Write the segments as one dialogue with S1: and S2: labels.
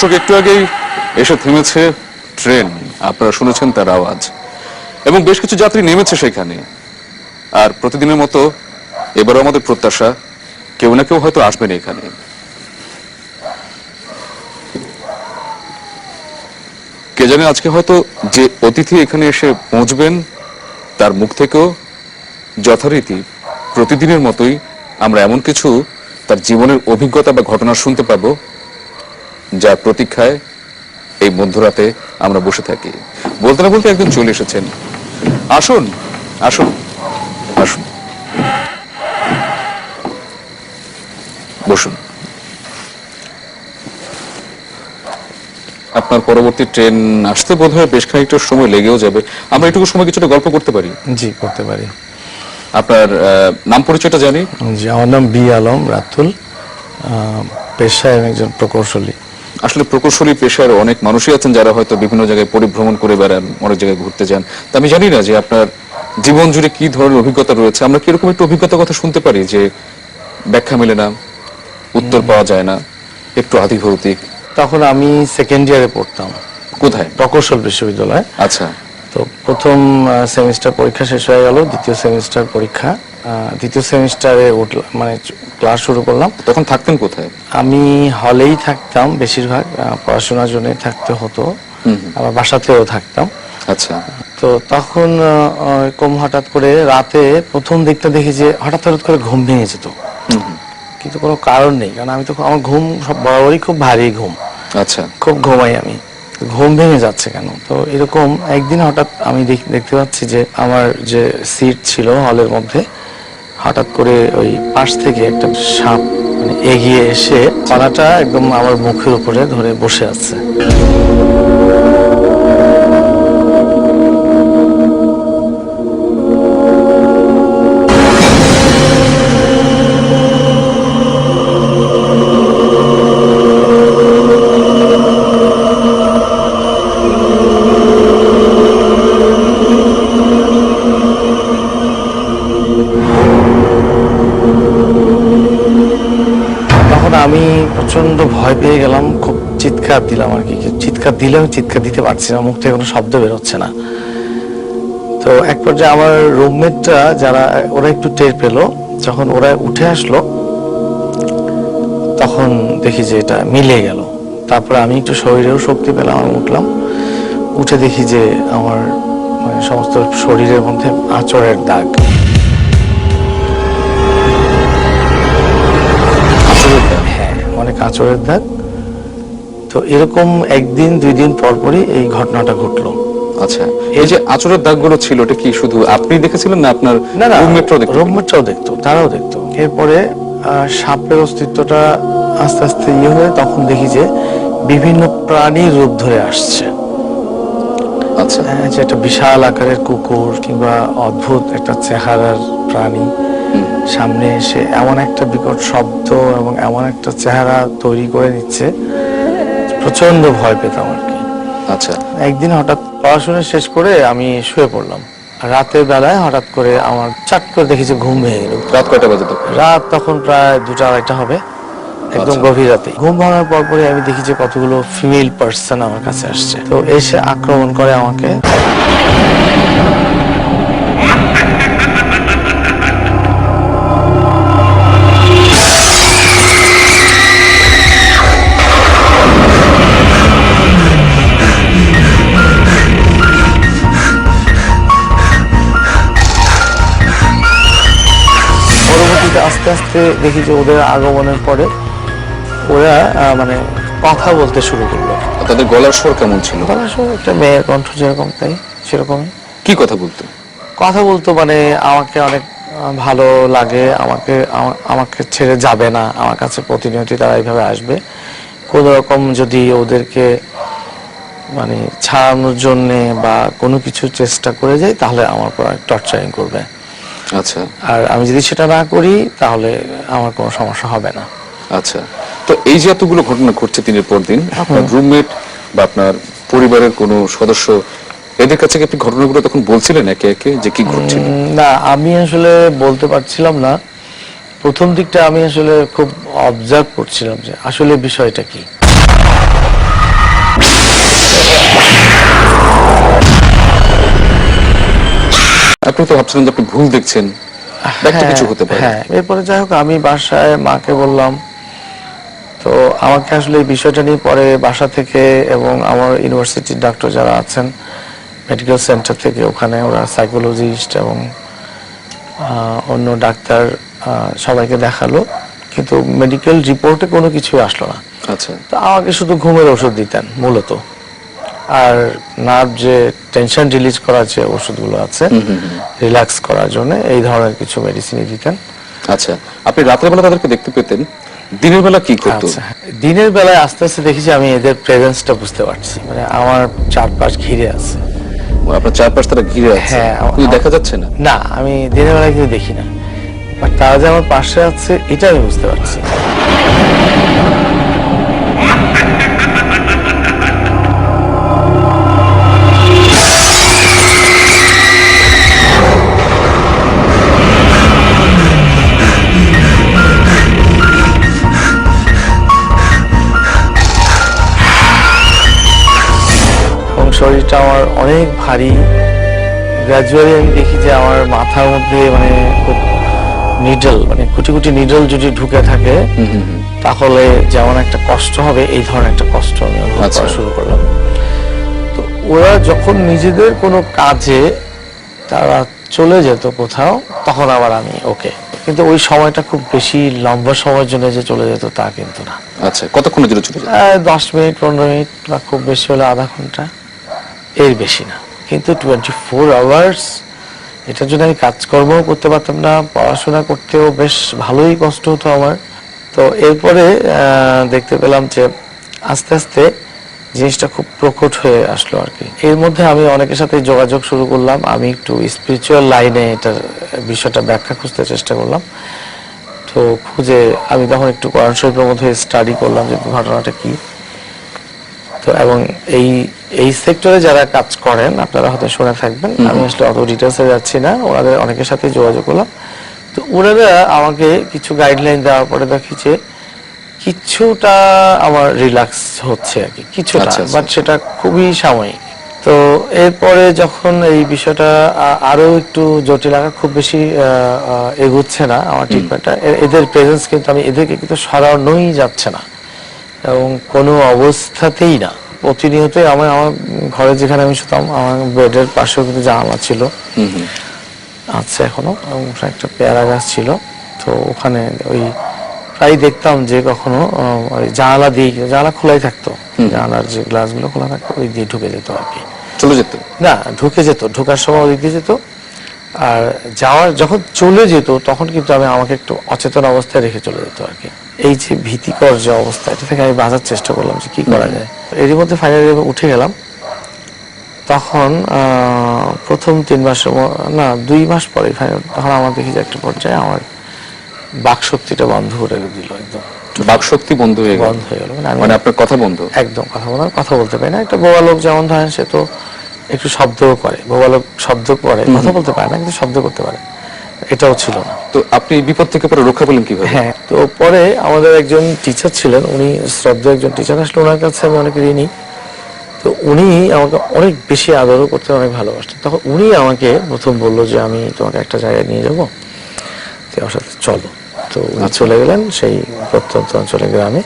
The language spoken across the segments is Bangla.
S1: দর্শক, একটু আগেই এসে থেমেছে ট্রেন। আপনারা শুনেছেন তার আওয়াজ। এবং বেশ কিছু যাত্রী নেমেছে সেখানে। আর প্রতিদিনের মতো এবারও আমাদের প্রত্যাশা, কেউ না কেউ হয়তো আসবেন এখানে। কে জানে আজকে হয়তো যে অতিথি এখানে এসে পৌঁছবেন, তার মুখ থেকেও যথারীতি প্রতিদিনের মতোই আমরা এমন কিছু তার জীবনের অভিজ্ঞতা বা ঘটনা শুনতে পাবো। যার প্রতীক্ষায় এই মধ্যরাতে আমরা বসে থাকি। বলতে না বলতে একজন চলে এসেছেন। আসুন আসুন আসুন। বসুন। আপনার পরবর্তী ট্রেন আসতে বোধ হয় বেশ খানিকটা সময় লেগেও যাবে। আমরা এটুকু সময় কিছুটা গল্প করতে পারি।
S2: জি করতে পারি।
S1: আপনার আহ, নাম পরিচয়টা জানি।
S2: জি আমার নাম বি আলম রাতুল। আহ, পেশায় আমি একজন প্রকৌশলী।
S1: আসলে প্রকৌশলী পেশার অনেক মানুষই আছেন যারা হয়তো বিভিন্ন জায়গায় পরিভ্রমণ করে বেড়ান অনেক জায়গায় ঘুরতে যান। তা আমি জানি না যে আপনার জীবন জুড়ে কি ধরনের অভিজ্ঞতা রয়েছে। আমরা কীরকম একটু অভিজ্ঞতার কথা শুনতে পারি যে ব্যাখ্যা মেলে না উত্তর পাওয়া যায় না একটু আধিভৌতিক?
S2: তখন আমি সেকেন্ড ইয়ারে পড়তাম।
S1: কোথায়?
S2: প্রকৌশল বিশ্ববিদ্যালয়।
S1: আচ্ছা।
S2: তো প্রথম সেমিস্টার পরীক্ষা শেষ হয়ে গেল দ্বিতীয় সেমিস্টার পরীক্ষা। দ্বিতীয় সেমিস্টারে উঠলাম মানে ক্লাস শুরু করলাম।
S1: তখন থাকতেন কোথায়?
S2: আমি হলেই থাকতাম বেশিরভাগ পড়াশোনার জন্যই থাকতে হতো। আবার বাসাতেও থাকতাম।
S1: আচ্ছা।
S2: তো তখন কম হঠাৎ করে রাতে প্রথম দিকটা দেখি যে হঠাৎ হঠাৎ করে ঘুম ভেঙে যেত। কিন্তু কোনো কারণ নেই কারণ আমি তো আমার ঘুম সব বরাবরই খুব ভারী ঘুম।
S1: আচ্ছা।
S2: খুব ঘুমাই আমি। ঘুম ভেঙে যাচ্ছে কেন? তো এরকম একদিন হঠাৎ আমি দেখ- দেখতে পাচ্ছি যে আমার যে সিট ছিল হলের মধ্যে হঠাৎ করে ওই পাশ থেকে একটা সাপ মানে এগিয়ে এসে পালাটা একদম আমার মুখের উপরে ধরে বসে আছে। চিৎকার দিলেও চিৎকার দিতে পারছি না মুখ থেকে কোনো শব্দ বেরোচ্ছে না। তো এক পর্যায়ে আমার রুমমেটরা যারা, ওরা একটু টের পেল। যখন ওরা উঠে আসলো, তখন দেখি যে এটা মিলে গেল। তারপরে আমি একটু শরীরেও শক্তি পেলাম, আমি উঠলাম। উঠে দেখি যে আমার মানে সমস্ত শরীরের মধ্যে দাগ।
S1: আচরের দাগ।
S2: হ্যাঁ অনেক আঁচড়ের দাগ। তো এরকম একদিন দুই দিন পর পরই এই ঘটনাটা ঘটলো।
S1: আচ্ছা এই যে আচরের দাগগুলো ছিল এটা কি শুধু আপনি দেখেছিলেন না আপনার রুমমেটরাও দেখতে?
S2: রুমমেটরাও দেখতো তারাও দেখতো। এরপরে সাপের অস্তিত্বটা আস্তে আস্তে ইয়ে হয়ে তখন দেখি যে বিভিন্ন প্রাণীর রূপ ধরে আসছে।
S1: আচ্ছা।
S2: হ্যাঁ, যে একটা বিশাল আকারের কুকুর কিংবা অদ্ভুত একটা চেহারার প্রাণী। সামনে এসে এমন একটা বিকট শব্দ এবং এমন একটা চেহারা তৈরি করে নিচ্ছে প্রচণ্ড ভয় পেতাম আর কি।
S1: আচ্ছা।
S2: একদিন হঠাৎ পড়াশোনা শেষ করে আমি শুয়ে পড়লাম। রাতের বেলায় হঠাৎ করে আমার চাট করে দেখি যে ঘুম ভেঙে গেল।
S1: রাত কয়টা বাজে
S2: রাত তখন প্রায় দুটা আড়াইটা হবে। একদম
S1: আচ্ছা।
S2: গভীর রাতে। ঘুম ভাঙার পর পরে আমি দেখি যে কতগুলো ফিমেল পার্সন আমার কাছে আসছে। তো এসে আক্রমণ করে আমাকে। আস্তে দেখি যে ওদের আগমনের পরে ওরা মানে কথা বলতে শুরু করল।
S1: তাদের গলার স্বর কেমন ছিল?
S2: গলার স্বর একটা মেয়ের কণ্ঠ যেরকম তাই সেরকমই
S1: কি কথা বলতো?
S2: কথা বলতো মানে আমাকে অনেক ভালো লাগে আমাকে আমা- আমাকে ছেড়ে যাবে না আমার কাছে প্রতিনিয়ত তারা এইভাবে আসবে। কোন রকম যদি ওদেরকে মানে ছাড়ানোর জন্যে বা কোনো কিছু চেষ্টা করে যাই তাহলে আমার পর টর্চারিং করবে
S1: আচ্ছা।
S2: আর আমি যদি সেটা না করি তাহলে আমার কোনো সমস্যা হবে না।
S1: আচ্ছা। তো এই যে এতগুলো ঘটনা ঘটছে দিনের পর দিন আপনার রুমমেট বা আপনার পরিবারের কোনো সদস্য এদের কাছে কি আপনি ঘটনাগুলো তখন বলছিলেন একে একে যে কি ঘটছিল?
S2: না আমি আসলে বলতে পারছিলাম না। প্রথম দিকটা আমি আসলে খুব অবজার্ভ করছিলাম যে আসলে বিষয়টা কি।
S1: আপনি তো ভাবছিলেন যে আপনি ভুল দেখছেন। একটা কিছু হতে পারে।
S2: হ্যাঁ এরপরে যাই হোক আমি বাসায় মাকে বললাম তো আমাকে আসলে এই বিষয়টা নিয়ে পরে বাসা থেকে এবং আমার ইউনিভার্সিটির ডাক্তার যারা আছেন মেডিকেল সেন্টার থেকে ওখানে ওরা সাইকোলজিস্ট এবং অন্য ডাক্তার সবাইকে দেখাল কিন্তু মেডিকেল রিপোর্টে কোনো কিছু আসলো না।
S1: আচ্ছা।
S2: তো আমাকে শুধু ঘুমের ওষুধ দিতেন মূলত। আর নার্ভ যে টেনশন রিলিজ করার যে ওষুধগুলো আছে রিল্যাক্স করার জন্য এই ধরনের কিছু মেডিসিনই দিতেন
S1: আচ্ছা আপনি রাতের বেলা তাদেরকে দেখতে পেতেন দিনের বেলা কি করতো?
S2: আচ্ছা দিনের বেলায় আস্তে আস্তে দেখেছি আমি এদের প্রেজেন্সটা বুঝতে পারছি মানে আমার চারপাশ ঘিরে আছে।
S1: আপনার চারপাশ তারা ঘিরে আছে?
S2: হ্যাঁ,
S1: দেখা যাচ্ছে না?
S2: না আমি দিনের বেলায় কিন্তু দেখি না। বাট তারা যে আমার পাশে আছে এটা আমি বুঝতে পারছি। শরীরটা আমার অনেক ভারী। গ্রাজুয়ালি আমি দেখি যে আমার মাথার মধ্যে মানে খুব নিডল মানে কুটি কুটি নিডল যদি ঢুকে থাকে তাহলে যেমন একটা কষ্ট হবে এই ধরনের একটা কষ্ট আমি অনুভব
S1: আচ্ছা।
S2: শুরু করলাম। তো ওরা যখন নিজেদের কোনো কাজে তারা চলে যেত কোথাও তখন আবার আমি ওকে কিন্তু ওই সময়টা খুব বেশি লম্বা সময়ের জন্য যে চলে যেত তা কিন্তু না।
S1: আচ্ছা কতক্ষণের জন্য চলে যায়
S2: দশ মিনিট পনেরো মিনিট বা খুব বেশি হলে আধা ঘণ্টা। এর বেশি না। কিন্তু টোয়েন্টি ফোর আওয়ার্স এটার জন্য আমি কাজকর্মও করতে পারতাম না, পড়াশোনা করতেও বেশ ভালোই কষ্ট হতো আমার। তো এরপরে দেখতে পেলাম যে আস্তে আস্তে জিনিসটা খুব প্রকট হয়ে আসলো আর কি। এর মধ্যে আমি অনেকের সাথে যোগাযোগ শুরু করলাম, আমি একটু স্পিরিচুয়াল লাইনে এটার বিষয়টা ব্যাখ্যা খুঁজতে চেষ্টা করলাম। তো খুঁজে আমি তখন একটু কোরআন শরীফের মধ্যে স্টাডি করলাম যে ঘটনাটা কি। তো এবং এই এই সেক্টরে যারা কাজ করেন আপনারা হয়তো শুনে থাকবেন। আমি আসলে অত ডিটেলসে যাচ্ছি না। ওনাদের অনেকের সাথে যোগাযোগ করলাম। তো ওনারা আমাকে কিছু গাইডলাইন দেওয়ার পরে দেখি যে কিছুটা আমার রিল্যাক্স হচ্ছে আর কি কিছুটা।
S1: আচ্ছা, আচ্ছা।
S2: বাট সেটা খুবই সাময়িক। তো এরপরে যখন এই বিষয়টা আরও একটু জটিল আকার খুব বেশি এগুচ্ছে না আমার ট্রিটমেন্টটা এদের প্রেজেন্স কিন্তু আমি এদেরকে কিন্তু সরানোই যাচ্ছে না। এবং কোনো অবস্থাতেই না। প্রতিনিয়তই আমার আমার ঘরে যেখানে আমি শুতাম আমার বেডের পাশেও কিন্তু জানালা ছিল। আছে এখনও একটা পেয়ারা গাছ ছিল। তো ওখানে ওই প্রায় দেখতাম যে কখনো ওই জানালা দিয়ে জানালা খোলাই থাকতো। জানালার যে গ্লাসগুলো খোলা থাকতো ওই দিয়ে ঢুকে যেত আর কি।
S1: চলে যেত?
S2: না ঢুকে যেত। ঢোকার সময় ওই দিয়ে যেত। আর যাওয়ার যখন চলে যেত তখন কিন্তু আমি আমাকে একটু অচেতন অবস্থায় রেখে চলে যেত আর কি। এই যে ভীতিকর যে অবস্থা এটা থেকে আমি বাঁচার চেষ্টা করলাম যে কি করা যায়। এরই মধ্যে ফাইনালি উঠে গেলাম। তখন প্রথম তিন মাস না দুই মাস পরে ফাইনাল তখন আমার দেখি যে একটা পর্যায়ে আমার বাক শক্তিটা বন্ধ করে দিল একদম।
S1: বাক শক্তি বন্ধ হয়ে গেল?
S2: বন্ধ হয়ে গেল। মানে
S1: মানে আপনার কথা বন্ধ?
S2: একদম কথা বলার কথা বলতে পারি না। একটা বোবা লোক যেমন ধরেন সে তো একটু শব্দও করে বোবা শব্দ করে কথা বলতে পারে না কিন্তু শব্দ করতে পারে। এটাও ছিল না।
S1: তো আপনি বিপদ থেকে পরে রক্ষা পেলেন কীভাবে?
S2: হ্যাঁ তো পরে আমাদের একজন টিচার ছিলেন উনি শ্রদ্ধা একজন টিচার আসলে ওনার কাছে আমি অনেক ঋণী। তো উনি আমাকে অনেক বেশি আদরও করতে অনেক ভালোবাসতেন। তখন উনি আমাকে প্রথম বলল যে আমি তোমাকে একটা জায়গায় নিয়ে যাব। তো আমার সাথে চলো। তো উনি
S1: আচ্ছা।
S2: চলে গেলেন সেই প্রত্যন্ত অঞ্চলে গ্রামে।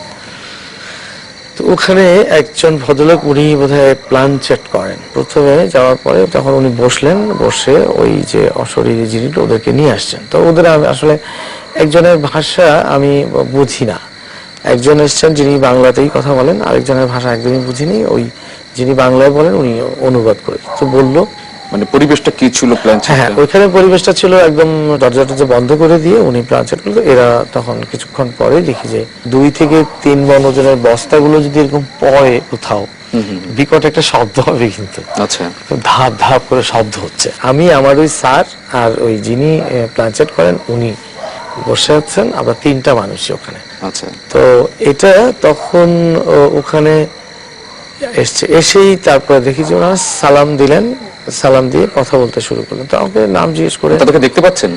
S2: তো ওখানে একজন ভদ্রলোক উনি বোধহয় প্ল্যান চেট করেন। প্রথমে যাওয়ার পরে তখন উনি বসলেন, বসে ওই যে অশরীরী জিনিস ওদেরকে নিয়ে আসছেন। তো ওদের আমি আসলে একজনের ভাষা আমি বুঝি না। একজন এসছেন যিনি বাংলাতেই কথা বলেন, আরেকজনের ভাষা একদমই বুঝিনি। ওই যিনি বাংলায় বলেন, উনি অনুবাদ করে তো বলল
S1: মানে পরিবেশটা কি ছিল প্ল্যান
S2: হ্যাঁ ওইখানে পরিবেশটা ছিল একদম দরজা টরজা বন্ধ করে দিয়ে উনি প্ল্যান সেট করল। এরা তখন কিছুক্ষণ পরে দেখি যে দুই থেকে তিন বন ওজনের বস্তাগুলো যদি এরকম পড়ে কোথাও বিকট একটা শব্দ হবে কিন্তু।
S1: আচ্ছা।
S2: ধাপ ধাপ করে শব্দ হচ্ছে। আমি আমার ওই স্যার আর ওই যিনি প্ল্যান সেট করেন উনি বসে আছেন আবার তিনটা মানুষই ওখানে।
S1: আচ্ছা।
S2: তো এটা তখন ওখানে এসছে। এসেই তারপরে দেখি যে ওনারা সালাম দিলেন সালাম দিয়ে কথা বলতে শুরু করলেন তো আমাকে নাম জিজ্ঞেস করে
S1: তাদেরকে দেখতে পাচ্ছেন?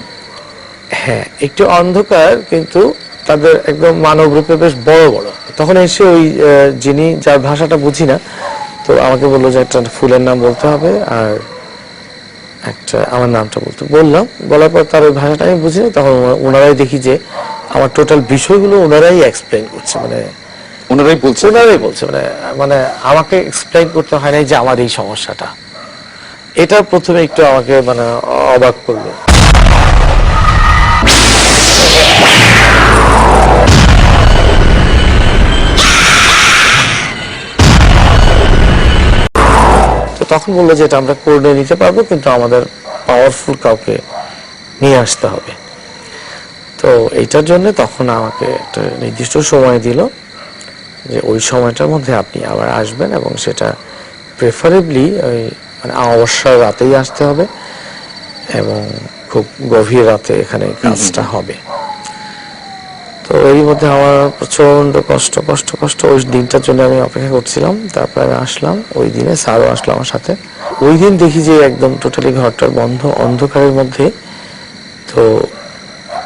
S2: হ্যাঁ একটু অন্ধকার কিন্তু তাদের একদম মানব রূপে বেশ বড় বড়। তখন এসে ওই যিনি যার ভাষাটা বুঝি না তো আমাকে বলল যে একটা ফুলের নাম বলতে হবে আর একটা আমার নামটা বলতে। বললাম বলার পর তার ওই ভাষাটা আমি বুঝিনি তখন ওনারাই দেখি যে আমার টোটাল বিষয়গুলো ওনারাই এক্সপ্লেন করছে মানে
S1: ওনারাই বলছে?
S2: ওনারাই বলছে মানে মানে আমাকে এক্সপ্লেন করতে হয় নাই যে আমার এই সমস্যাটা। এটা প্রথমে একটু আমাকে মানে অবাক করল। তখন বলল যে এটা আমরা করে নিতে পারব, কিন্তু আমাদের পাওয়ারফুল কাউকে নিয়ে আসতে হবে। তো এইটার জন্য তখন আমাকে একটা নির্দিষ্ট সময় দিল যে ওই সময়টার মধ্যে আপনি আবার আসবেন এবং সেটা প্রেফারেবলি ওই মানে অবশ্যই রাতেই আসতে হবে এবং খুব গভীর রাতে এখানে কাজটা হবে। তো এরই মধ্যে আমার প্রচণ্ড কষ্ট কষ্ট কষ্ট। ওই দিনটার জন্য আমি অপেক্ষা করছিলাম তারপরে আমি আসলাম। ওই দিনে স্যারও আসলো আমার সাথে। ওই দিন দেখি যে একদম টোটালি ঘরটার বন্ধ অন্ধকারের মধ্যে। তো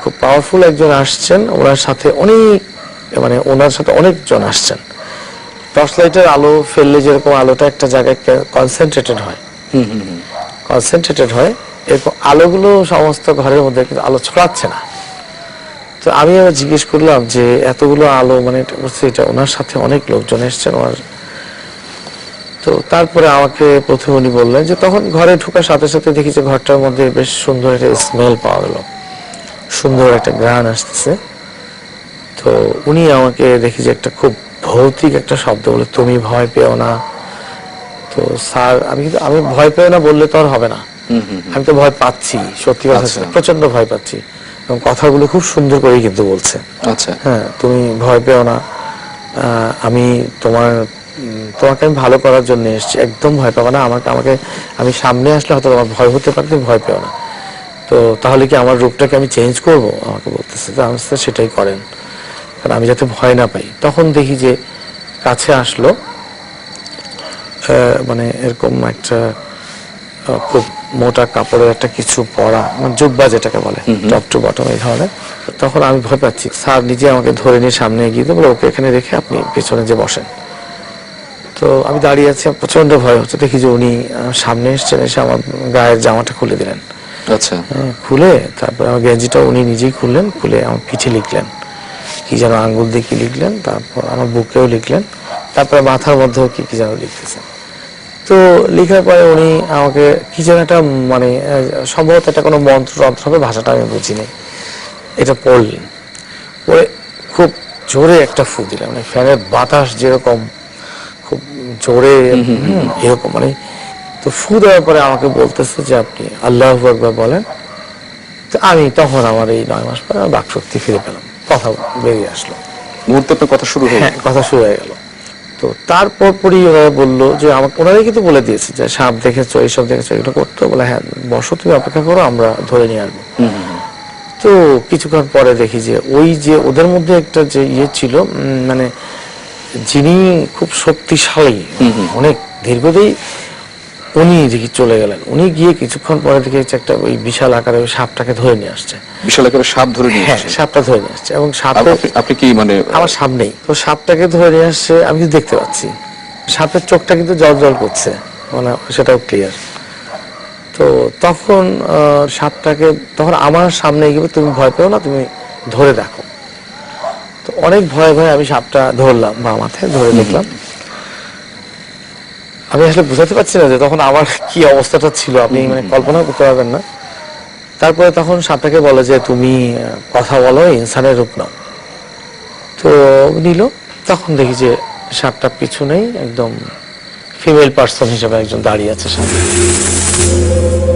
S2: খুব পাওয়ারফুল একজন আসছেন। ওনার সাথে অনেক মানে ওনার সাথে অনেকজন আসছেন। টর্চ লাইটের আলো ফেললে যেরকম আলোটা একটা জায়গায় কনসেন্ট্রেটেড হয়। কনসেন্ট্রেটেড হয়, এরপর আলোগুলো সমস্ত ঘরের মধ্যে কিন্তু আলো ছড়াচ্ছে না। তো আমি আবার জিজ্ঞেস করলাম যে এতগুলো আলো মানে এটা ওনার সাথে অনেক লোকজন এসছেন, ওনার তো তারপরে আমাকে প্রথমে উনি বললেন যে তখন ঘরে ঢোকার সাথে সাথে দেখি যে ঘরটার মধ্যে বেশ সুন্দর একটা স্মেল পাওয়া গেল। সুন্দর একটা গ্রান আসতেছে। তো উনি আমাকে দেখি যে একটা খুব ভৌতিক একটা শব্দ বলে, তুমি ভয় পেও না তো স্যার আমি কিন্তু আমি ভয় পেও না বললে তো আর হবে না। আমি তো ভয় পাচ্ছি সত্যি কথা
S1: আচ্ছা।
S2: প্রচণ্ড ভয় পাচ্ছি। এবং কথাগুলো খুব সুন্দর করেই কিন্তু বলছে।
S1: আচ্ছা।
S2: হ্যাঁ তুমি ভয় পেও না। আমি তোমার তোমাকে আমি ভালো করার জন্য এসেছি। একদম ভয় পাবো না। আমাকে আমাকে আমি সামনে আসলে হয়তো তোমার ভয় হতে পারে তুমি ভয় পেও না। তো তাহলে কি আমার রূপটাকে আমি চেঞ্জ করব? আমাকে বলতেছে। তো আমি সেটাই করেন। কারণ আমি যাতে ভয় না পাই। তখন দেখি যে কাছে আসলো। আহ, মানে এরকম একটা খুব মোটা কাপড়ের একটা কিছু পরা মানে জুব্বা যেটাকে বলে টপ টু বটম এই ধরনের তখন আমি ভয় পাচ্ছি। স্যার নিজে আমাকে ধরে নিয়ে সামনে এগিয়ে দিয়ে বলে ওকে এখানে রেখে আপনি পেছনে যে বসেন। তো আমি দাঁড়িয়ে আছি প্রচণ্ড ভয় হচ্ছে। দেখি যে উনি সামনে এসছেন এসে আমার গায়ের জামাটা খুলে দিলেন।
S1: আচ্ছা।
S2: হ্যাঁ, খুলে তারপরে আমার গেঞ্জিটা উনি নিজেই খুললেন খুলে আমার পিঠে লিখলেন। কি যেন আঙ্গুল দিয়ে কি লিখলেন তারপর আমার বুকেও লিখলেন। তারপরে মাথার মধ্যেও কি কি যেন লিখতেছেন তো লেখার পরে উনি আমাকে কি যেন একটা মানে সম্ভবত এটা কোনো মন্ত্র যন্ত্র হবে ভাষাটা আমি বুঝিনি এটা পড়লেন। পরে খুব জোরে একটা ফু দিলেন মানে ফ্যানের বাতাস যেরকম খুব জোরে এরকম মানে। তো ফু দেওয়ার পরে আমাকে বলতেছে যে আপনি আল্লাহ একবার বলেন। তো আমি তখন আমার এই নয় মাস পরে আমার বাকশক্তি ফিরে পেলাম। কথা বেরিয়ে আসলো।
S1: মুহূর্তে আপনার কথা শুরু হয়ে
S2: হ্যাঁ কথা শুরু হয়ে গেল। তো তারপর পরই ওরা বলল যে আমাকে ওনারাই কিন্তু বলে দিয়েছে যে সাপ দেখেছ এইসব দেখেছ এগুলো করতে। বলে হ্যাঁ বসো তুমি অপেক্ষা করো আমরা ধরে নিয়ে আসব। তো কিছুক্ষণ পরে দেখি যে ওই যে ওদের মধ্যে একটা যে ইয়ে ছিল মানে যিনি খুব শক্তিশালী অনেক দীর্ঘদেই উনি দেখি চলে গেলেন উনি গিয়ে কিছুক্ষণ পরে দেখি একটা ওই বিশাল আকারের ওই সাপটাকে ধরে নিয়ে আসছে।
S1: বিশাল আকারে সাপ ধরে নিয়ে
S2: হ্যাঁ
S1: এসেছেন।
S2: সাপটা ধরে নিয়ে আসছে এবং সাপের
S1: আপনি- কি মানে
S2: আমার সামনেই তো সাপটাকে ধরে নিয়ে আসছে আমি কিন্তু দেখতে পাচ্ছি। সাপের চোখটা কিন্তু জল জল করছে মানে সেটাও ক্লিয়ার তো তখন সাপটাকে তখন আমার সামনে গিয়ে তুমি ভয় পেও না তুমি ধরে দেখো। তো অনেক ভয় ভয় আমি সাপটা ধরলাম বা মাথায় ধরে দেখলাম। আমি আসলে বুঝাতে পারছি না যে তখন আমার কি অবস্থাটা ছিল। আপনি মানে কল্পনা করতে পারবেন না। তারপরে তখন সাপটাকে বলে যে তুমি কথা বলো ইনসানের রূপ নাও। তো নিল। তখন দেখি যে সাপটা পিছু নেই একদম ফিমেল পার্সন হিসেবে একজন দাঁড়িয়ে আছে সামনে।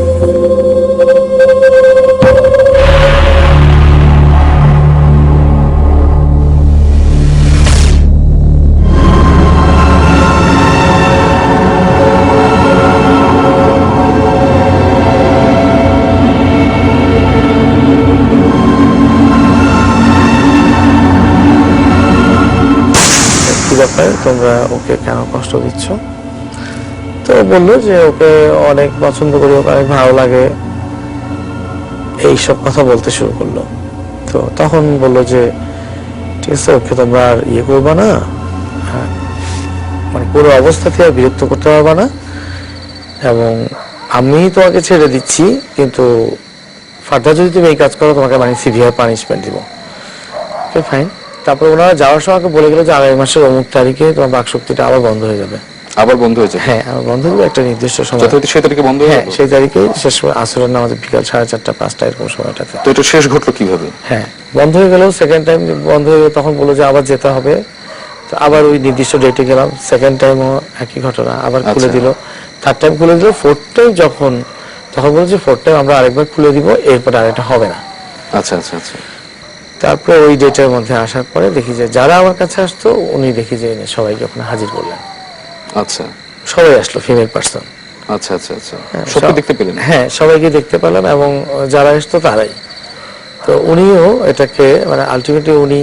S2: ব্যাপার তোমরা ওকে কেন কষ্ট দিচ্ছ? তো বলল যে ওকে অনেক পছন্দ করি ওকে অনেক ভালো লাগে। এইসব কথা বলতে শুরু করল। তো তখন বলল যে ঠিক আছে ওকে তোমরা আর ইয়ে করবা না। হ্যাঁ, মানে পুরো অবস্থাতে আর বিরক্ত করতে পারবা না। এবং আমি তোমাকে ছেড়ে দিচ্ছি কিন্তু ফার্দার যদি তুমি এই কাজ করো তোমাকে মানে সিভিয়ার পানিশমেন্ট দিব। ওকে ফাইন তারপর ওনারা যাওয়ার সময় আমাকে বলে গেল যে আগামী মাসের অমুক তারিখে তোমার বাকশক্তিটা আবার বন্ধ হয়ে যাবে।
S1: আবার বন্ধ হয়েছে?
S2: হ্যাঁ আমার বন্ধ হয়ে একটা নির্দিষ্ট সময়।
S1: সেই তারিখে বন্ধ হয়ে
S2: সেই তারিখে শেষ করে আসরের নামাজ বিকাল সাড়ে চারটা পাঁচটা এরকম সময়টাতে।
S1: তো এটা শেষ ঘটলো কীভাবে?
S2: হ্যাঁ বন্ধ হয়ে গেল সেকেন্ড টাইম বন্ধ হয়ে গেল তখন বলল যে আবার যেতে হবে। তো আবার ওই নির্দিষ্ট ডেটে গেলাম সেকেন্ড টাইমও একই ঘটনা আবার খুলে। দিল। থার্ড টাইম খুলে দিল ফোর্থ টাইম যখন তখন বলল যে ফোর্থ টাইম আমরা আরেকবার খুলে দিব এরপর আরেকটা হবে না।
S1: আচ্ছা আচ্ছা আচ্ছা।
S2: তারপরে ওই ডেটের মধ্যে আসার পরে দেখি যে যারা আমার কাছে আসতো উনি দেখি যে সবাইকে ওখানে হাজির করলেন।
S1: আচ্ছা।
S2: সবাই আসলো ফিমেল পার্সন
S1: আচ্ছা আচ্ছা আচ্ছা। সবকে দেখতে পেলেন?
S2: হ্যাঁ সবাইকে দেখতে পেলাম এবং যারা এসতো তারাই। তো উনিও এটাকে মানে আলটিমেটলি উনি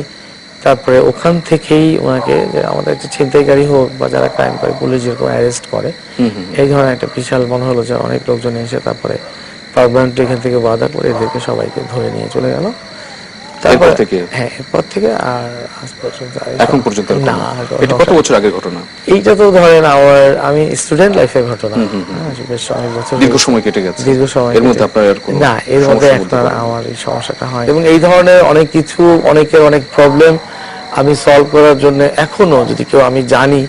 S2: তারপরে ওখান থেকেই ওনাকে যে আমাদের একটা ছিনতাইকারী হোক বা যারা ক্রাইম করে পুলিশ যেরকম অ্যারেস্ট করে। এই ধরনের একটা বিশাল মনে হলো যে অনেক লোকজন এসে তারপরে পারমানেন্ট এখান থেকে বাধা করে এদেরকে সবাইকে ধরে নিয়ে চলে গেল।
S1: এরপর থেকে?
S2: হ্যাঁ এরপর থেকে আর আজ পর্যন্ত
S1: এখন পর্যন্ত
S2: না
S1: এটা কত বছর আগের ঘটনা?
S2: এইটা তো ধরেন আমার আমি স্টুডেন্ট লাইফের ঘটনা। হ্যাঁ, বেশ অনেক বছর
S1: দীর্ঘ সময় কেটে গেছে।
S2: দীর্ঘ সময়
S1: এর মধ্যে আপনার কোনো
S2: না এর মধ্যে
S1: পড়েননি?
S2: আমার এই সমস্যাটা হয় এবং এই ধরনের অনেক কিছু অনেকের অনেক প্রবলেম আমি সলভ করার জন্য এখনও যদি কেউ আমি জানি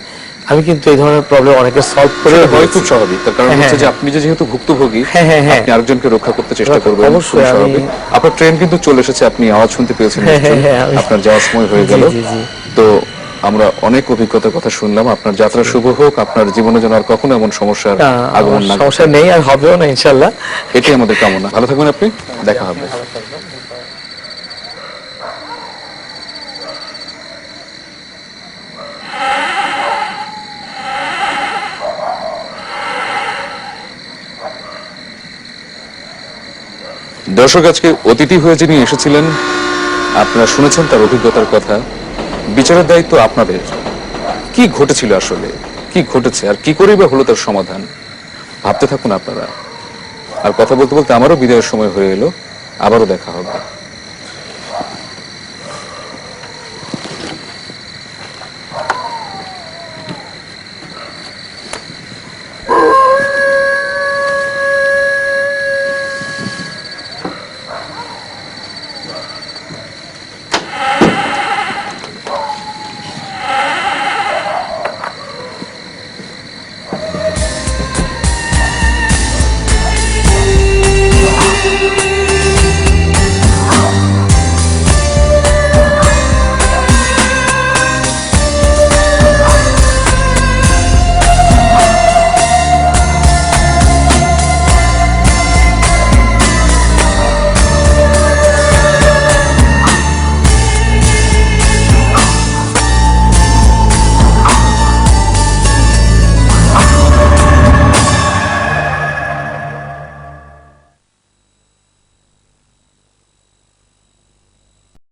S2: আমি কিন্তু এই ধরনের প্রবলেম অনেকে সলভ করে
S1: হয় খুব স্বাভাবিক। তার কারণ
S2: হ্যাঁ,
S1: হচ্ছে যে
S2: হ্যাঁ।
S1: আপনি যে যেহেতু ভুক্তভোগী
S2: হ্যাঁ, হ্যাঁ, হ্যাঁ।
S1: আপনি আরেকজনকে রক্ষা করতে চেষ্টা করবেন
S2: অবশ্যই, আমি-
S1: আপনার ট্রেন কিন্তু চলে এসেছে আপনি আওয়াজ শুনতে পেয়েছেন
S2: হ্যাঁ, হ্যাঁ, হ্যাঁ,
S1: আপনার যাওয়ার সময় হয়ে গেল।
S2: জি, জি।
S1: তো আমরা অনেক অভিজ্ঞতার কথা শুনলাম আপনার যাত্রা শুভ হোক আপনার জীবনে যেন আর কখনো এমন সমস্যার আগমন না
S2: সমস্যা নেই আর হবেও না ইনশাল্লাহ
S1: এটাই আমাদের কামনা। ভালো থাকবেন আপনি দেখা হবে। দর্শক আজকে অতিথি হয়ে যিনি এসেছিলেন, আপনারা শুনেছেন তার অভিজ্ঞতার কথা। বিচারের দায়িত্ব আপনাদের। কি ঘটেছিল আসলে? কি ঘটেছে? আর কি করেই বা হলো তার সমাধান? ভাবতে থাকুন আপনারা। আর কথা বলতে বলতে আমারও বিদায়ের সময় হয়ে এলো। আবারও দেখা হবে।